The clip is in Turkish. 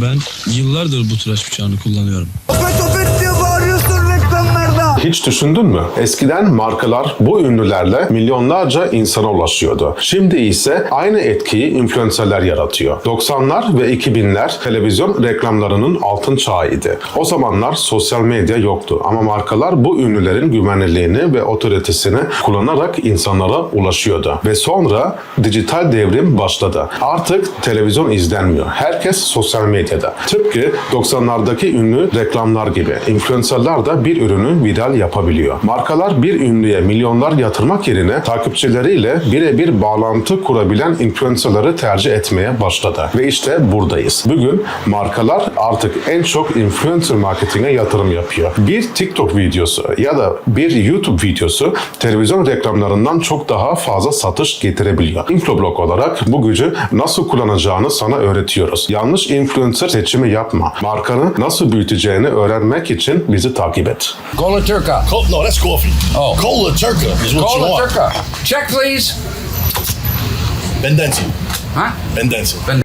Ben yıllardır bu tıraş bıçağını kullanıyorum. Opet opet. Hiç düşündün mü? Eskiden markalar bu ünlülerle milyonlarca insana ulaşıyordu. Şimdi ise aynı etkiyi influencerler yaratıyor. 90'lar ve 2000'ler televizyon reklamlarının altın çağıydı. O zamanlar sosyal medya yoktu ama markalar bu ünlülerin güvenilirliğini ve otoritesini kullanarak insanlara ulaşıyordu. Ve sonra dijital devrim başladı. Artık televizyon izlenmiyor. Herkes sosyal medyada. Tıpkı 90'lardaki ünlü reklamlar gibi. Influencerlar da bir ürünü viral yapabiliyor. Markalar bir ünlüye milyonlar yatırmak yerine takipçileriyle birebir bağlantı kurabilen influencerları tercih etmeye başladı. Ve işte buradayız. Bugün markalar artık en çok influencer marketinge yatırım yapıyor. Bir TikTok videosu ya da bir YouTube videosu televizyon reklamlarından çok daha fazla satış getirebiliyor. Infloblog olarak bu gücü nasıl kullanacağını sana öğretiyoruz. Yanlış influencer seçimi yapma. Markanı nasıl büyüteceğini öğrenmek için bizi takip et. Cola Turca. Co- no, that's coffee. Oh. Cola Turca is what you Cola want. Turca. Check, please. Ben Huh? Ben Denson. Ben